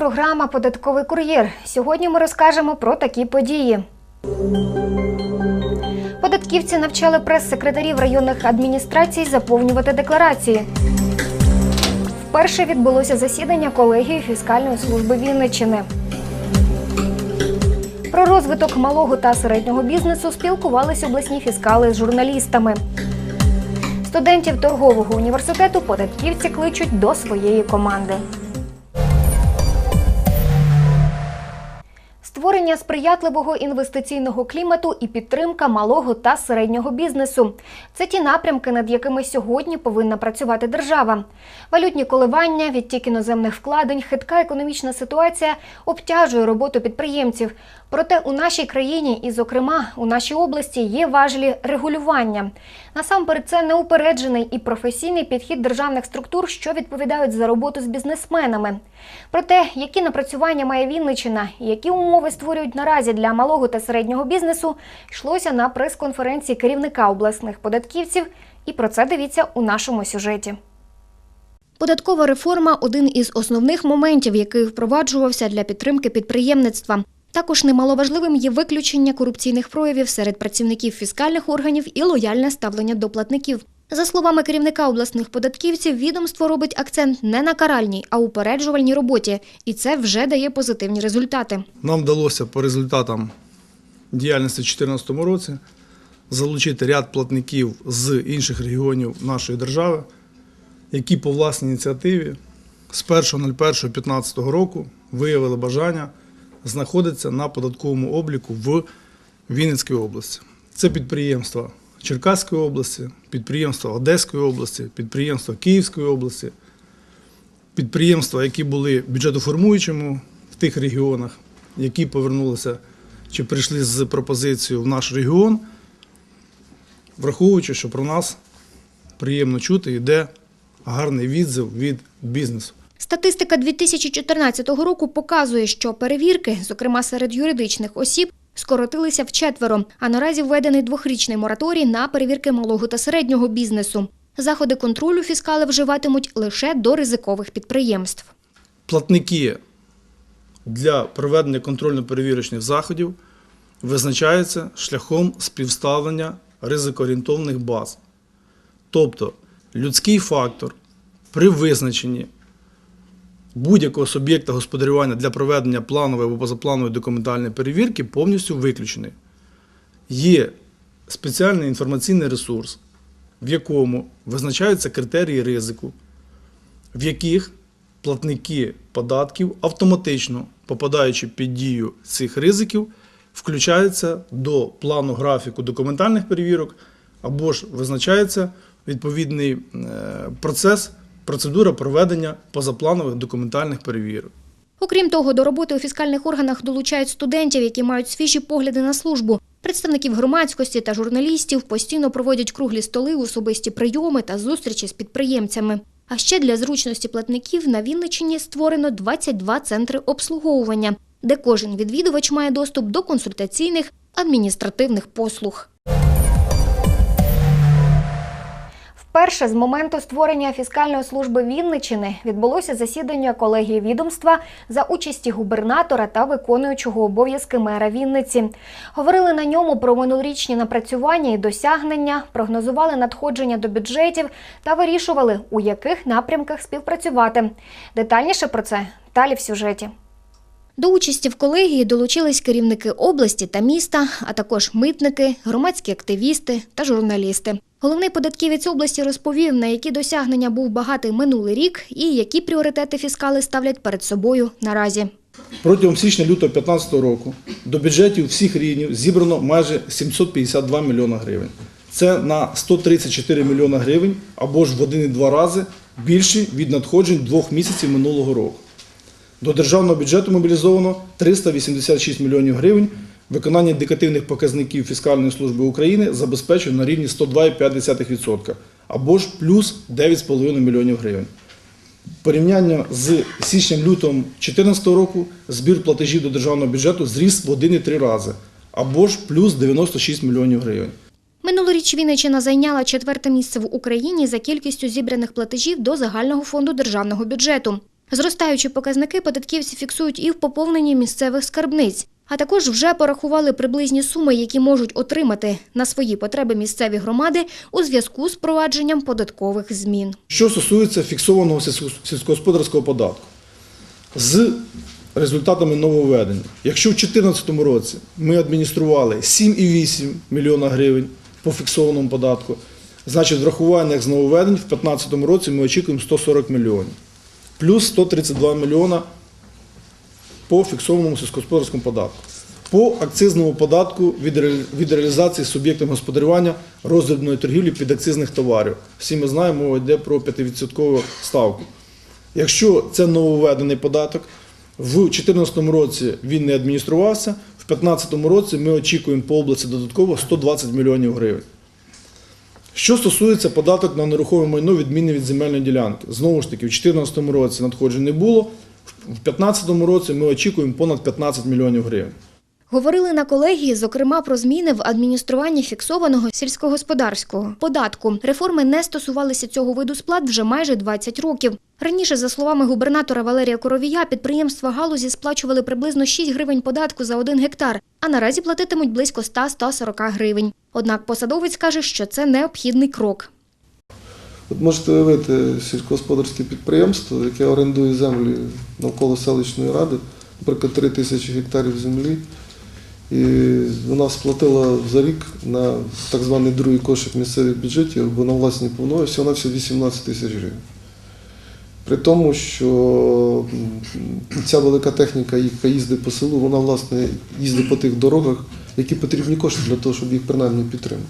Програма Податковий кур'єр. Сьогодні ми розкажемо про такі події. Податківці навчали прес-секретарів районних адміністрацій заповнювати декларації. Вперше відбулося засідання колегії фіскальної служби Вінниччини. Про розвиток малого та середнього бізнесу спілкувалися обласні фіскали з журналістами. Студентів торгового університету податківці кличуть до своєї команди. Створення сприятливого інвестиційного клімату і підтримка малого та середнього бізнесу це ті напрямки, над якими сьогодні повинна працювати держава. Валютні коливання, відтік іноземних вкладень, хитка економічна ситуація обтяжує роботу підприємців. Проте у нашій країні, і, зокрема, у нашій області, є важелі регулювання. Насамперед, це неупереджений і професійний підхід державних структур, що відповідають за роботу з бізнесменами. Про те, які напрацювання має Вінниччина і які умови створюють наразі для малого та середнього бізнесу, йшлося на прес-конференції керівника обласних податківців. І про це дивіться у нашому сюжеті. Податкова реформа один із основних моментів, який впроваджувався для підтримки підприємництва. Також немаловажливим є виключення корупційних проявів серед працівників фіскальних органів і лояльне ставлення до платників. За словами керівника обласних податківців, відомство робить акцент не на каральній, а упереджувальній роботі, і це вже дає позитивні результати. Нам вдалося по результатам діяльності у 2014 році залучити ряд платників з інших регіонів нашої держави, які по власній ініціативі з 1.01.2015 року виявили бажання знаходитися на податковому обліку в Вінницькій області. Це підприємства Черкаської області, підприємства Одеської області, підприємства Київської області, підприємства, які були бюджетоформуючими в тих регіонах, які повернулися чи прийшли з пропозицією в наш регіон, враховуючи, що про нас приємно чути, йде гарний відзив від бізнесу. Статистика 2014 року показує, що перевірки, зокрема серед юридичних осіб, скоротилися вчетверо, а наразі введений двохрічний мораторій на перевірки малого та середнього бізнесу. Заходи контролю фіскали вживатимуть лише до ризикових підприємств. Платники для проведення контрольно-перевірочних заходів визначаються шляхом співставлення ризикоорієнтовних баз. Тобто людський фактор при визначенні будь-якого суб'єкта господарювання для проведення планової або позапланової документальної перевірки повністю виключений. Є спеціальний інформаційний ресурс, в якому визначаються критерії ризику, в яких платники податків автоматично, попадаючи під дію цих ризиків, включаються до плану графіку документальних перевірок або ж визначається відповідний е, процес, процедура проведення позапланових документальних перевірок. Окрім того, до роботи у фіскальних органах долучають студентів, які мають свіжі погляди на службу. Представників громадськості та журналістів постійно проводять круглі столи, особисті прийоми та зустрічі з підприємцями. А ще для зручності платників на Вінниччині створено 22 центри обслуговування, де кожен відвідувач має доступ до консультаційних адміністративних послуг. Вперше з моменту створення фіскальної служби Вінниччини відбулося засідання колегії відомства за участі губернатора та виконуючого обов'язки мера Вінниці. Говорили на ньому про минулорічні напрацювання і досягнення, прогнозували надходження до бюджетів та вирішували, у яких напрямках співпрацювати. Детальніше про це далі в сюжеті. До участі в колегії долучились керівники області та міста, а також митники, громадські активісти та журналісти. Головний податківець області розповів, на які досягнення був багатий минулий рік і які пріоритети фіскали ставлять перед собою наразі. Протягом січня-лютого 2015 року до бюджетів всіх рівнів зібрано майже 752 мільйона гривень. Це на 134 мільйона гривень або ж в 1,2 рази більше від надходжень двох місяців минулого року. До державного бюджету мобілізовано 386 мільйонів гривень. Виконання індикативних показників Фіскальної служби України забезпечено на рівні 102,5% або ж плюс 9,5 мільйонів гривень. Порівняння з січнем-лютом 2014 року збір платежів до державного бюджету зріс в 1,3 рази або ж плюс 96 мільйонів гривень. Минулоріч Вінниччина зайняла четверте місце в Україні за кількістю зібраних платежів до загального фонду державного бюджету. Зростаючі показники податківці фіксують і в поповненні місцевих скарбниць. А також вже порахували приблизні суми, які можуть отримати на свої потреби місцеві громади у зв'язку з провадженням податкових змін. Що стосується фіксованого сільськогосподарського податку, з результатами нововведення, якщо в 2014 році ми адміністрували 7,8 мільйона гривень по фіксованому податку, значить, в з нововведень в 2015 році ми очікуємо 140 мільйонів, плюс 132 мільйона по фіксованому сільськогосподарському податку. По акцизному податку від, ре- від реалізації суб'єктами господарювання роздрібної торгівлі підакцизних товарів. Всі ми знаємо, мова йде про 5% ставку. Якщо це нововведений податок, в 2014 році він не адмініструвався, в 2015 році ми очікуємо по області додатково 120 мільйонів гривень. Що стосується податок на нерухоме майно, відміни від земельної ділянки. Знову ж таки, в 2014 році надходжень не було, в 2015 році ми очікуємо понад 15 мільйонів гривень. Говорили на колегії, зокрема, про зміни в адмініструванні фіксованого сільськогосподарського податку. Реформи не стосувалися цього виду сплат вже майже 20 років. Раніше, за словами губернатора Валерія Коровія, підприємства галузі сплачували приблизно 6 гривень податку за один гектар, а наразі платитимуть близько 100-140 гривень. Однак посадовець каже, що це необхідний крок. От можете уявити сільськогосподарське підприємство, яке орендує землі навколо селищної ради, наприклад, 3 тисячі гектарів землі, і вона сплатила за рік на так званий другий кошик місцевих бюджетів бо на власні повноваження всього всього 18 тисяч гривень. При тому, що ця велика техніка, яка їздить по селу, вона власне їздить по тих дорогах, які потрібні кошти для того, щоб їх принаймні підтримати.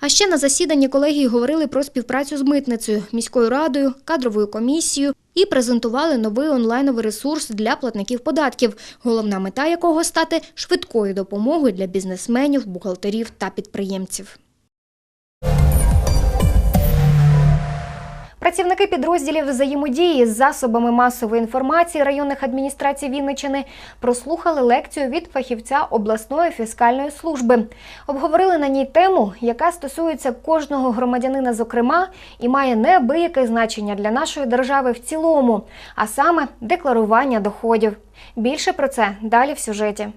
А ще на засіданні колегії говорили про співпрацю з митницею, міською радою, кадровою комісією і презентували новий онлайновий ресурс для платників податків, головна мета якого стати швидкою допомогою для бізнесменів, бухгалтерів та підприємців. Працівники підрозділів взаємодії з засобами масової інформації районних адміністрацій Вінничини прослухали лекцію від фахівця обласної фіскальної служби. Обговорили на ній тему, яка стосується кожного громадянина, зокрема, і має неабияке значення для нашої держави в цілому, а саме декларування доходів. Більше про це далі в сюжеті.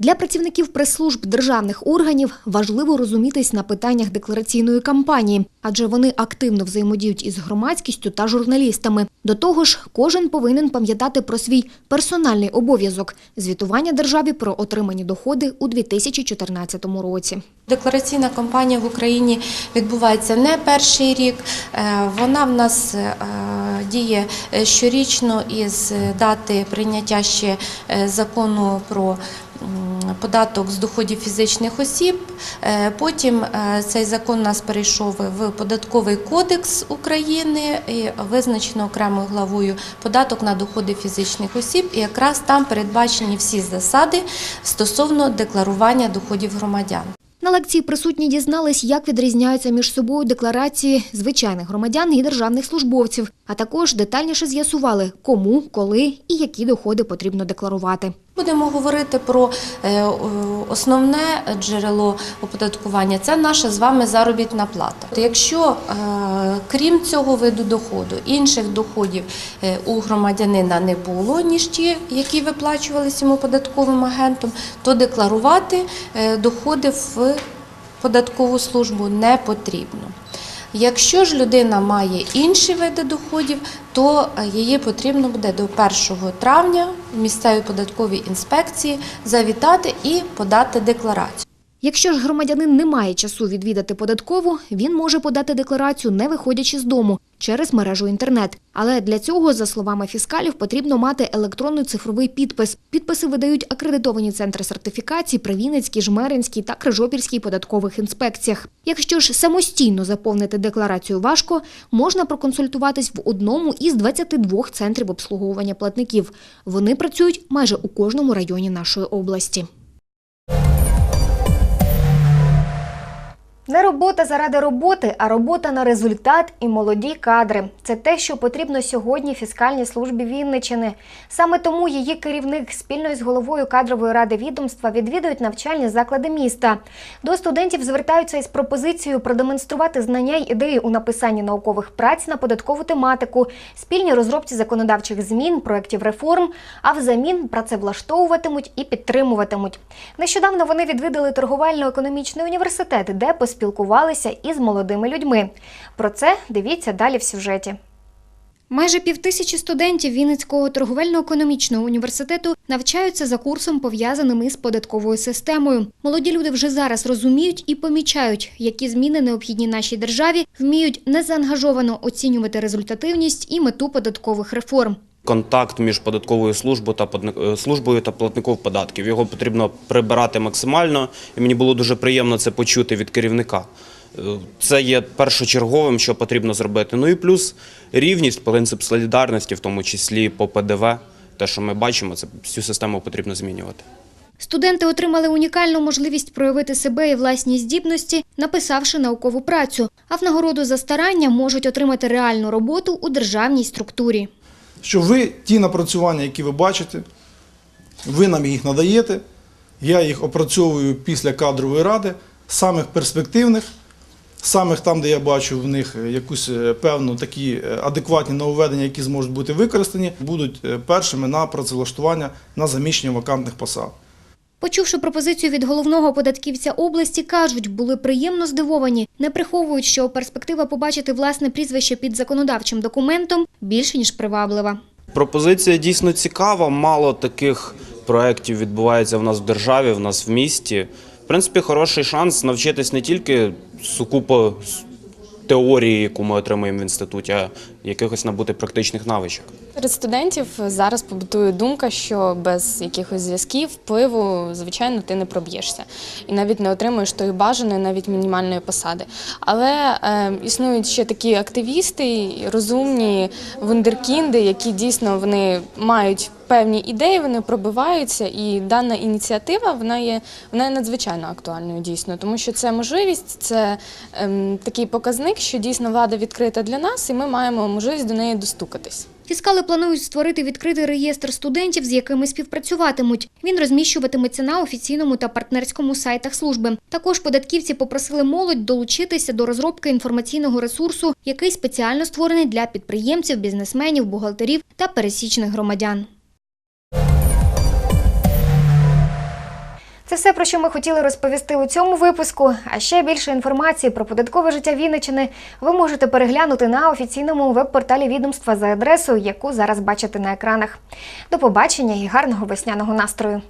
Для працівників прес-служб державних органів важливо розумітись на питаннях деклараційної кампанії, адже вони активно взаємодіють із громадськістю та журналістами. До того ж, кожен повинен пам'ятати про свій персональний обов'язок звітування державі про отримані доходи у 2014 році. Деклараційна кампанія в Україні відбувається не перший рік. Е, Вона в нас е, діє щорічно із дати прийняття ще е, закону про податок з доходів фізичних осіб. Е, Потім е, цей закон у нас перейшов в податковий кодекс України і визначено окремою главою податок на доходи фізичних осіб. І якраз там передбачені всі засади стосовно декларування доходів громадян. На лекції присутні дізнались, як відрізняються між собою декларації звичайних громадян і державних службовців, а також детальніше з'ясували, кому, коли і які доходи потрібно декларувати. Будемо говорити про е, основне джерело оподаткування це наша з вами заробітна плата. Якщо е, крім цього виду доходу, інших доходів е, у громадянина не було, ніж ті, які виплачувалися йому податковим агентом, то декларувати доходи в податкову службу не потрібно. Якщо ж людина має інші види доходів, то е, її потрібно буде до 1 травня місцевій податковій інспекції завітати і подати декларацію. Якщо ж громадянин не має часу відвідати податкову, він може подати декларацію, не виходячи з дому через мережу інтернет. Але для цього, за словами фіскалів, потрібно мати електронний цифровий підпис. Підписи видають акредитовані центри сертифікації при Вінницькій, Жмеринській та Крижопільській податкових інспекціях. Якщо ж самостійно заповнити декларацію важко, можна проконсультуватись в одному із 22 центрів обслуговування платників. Вони працюють майже у кожному районі нашої області. Не робота заради роботи, а робота на результат і молоді кадри. Це те, що потрібно сьогодні фіскальній службі Вінничини. Саме тому її керівник спільно з головою кадрової ради відомства відвідують навчальні заклади міста. До студентів звертаються із пропозицією продемонструвати знання й ідеї у написанні наукових праць на податкову тематику, спільній розробці законодавчих змін, проєктів реформ, а взамін працевлаштовуватимуть і підтримуватимуть. Нещодавно вони відвідали торговельно-економічний університет, де поспілкувалися із молодими людьми. Про це дивіться далі в сюжеті. Майже півтисячі студентів Вінницького торговельно-економічного університету навчаються за курсом, пов'язаним із податковою системою. Молоді люди вже зараз розуміють і помічають, які зміни необхідні нашій державі, вміють незаангажовано оцінювати результативність і мету податкових реформ. Контакт між податковою службою та е, службою та платником податків. Його потрібно прибирати максимально, і мені було дуже приємно це почути від керівника. Е, Це є першочерговим, що потрібно зробити. Ну і плюс рівність, принцип солідарності, в тому числі по ПДВ. Те, що ми бачимо, це цю систему потрібно змінювати. Студенти отримали унікальну можливість проявити себе і власні здібності, написавши наукову працю. А в нагороду за старання можуть отримати реальну роботу у державній структурі. Що ви ті напрацювання, які ви бачите, ви нам їх надаєте, я їх опрацьовую після кадрової ради, самих перспективних, самих там, де я бачу в них якусь е, певну такі е, адекватні нововведення, які зможуть бути використані, будуть е, першими на працевлаштування на заміщення вакантних посад. Почувши пропозицію від головного податківця області, кажуть, були приємно здивовані, не приховують, що перспектива побачити власне прізвище під законодавчим документом більше ніж приваблива. Пропозиція дійсно цікава. Мало таких проєктів відбувається в нас в державі, в нас в місті. В принципі, хороший шанс навчитись не тільки сукупо теорії, яку ми отримуємо в інституті, а якихось набути практичних навичок. Серед студентів зараз побутує думка, що без якихось зв'язків, впливу, звичайно, ти не проб'єшся і навіть не отримуєш тої бажаної, навіть мінімальної посади. Але е, існують ще такі активісти, розумні вундеркінди, які дійсно вони мають певні ідеї, вони пробиваються, і дана ініціатива вона є вона є надзвичайно актуальною дійсно, тому що це можливість, це ем, такий показник, що дійсно влада відкрита для нас, і ми маємо можливість до неї достукатись. Фіскали планують створити відкритий реєстр студентів, з якими співпрацюватимуть. Він розміщуватиметься на офіційному та партнерському сайтах служби. Також податківці попросили молодь долучитися до розробки інформаційного ресурсу, який спеціально створений для підприємців, бізнесменів, бухгалтерів та пересічних громадян. Це все, про що ми хотіли розповісти у цьому випуску. А ще більше інформації про податкове життя Вінничини ви можете переглянути на офіційному веб-порталі відомства за адресою, яку зараз бачите на екранах. До побачення і гарного весняного настрою!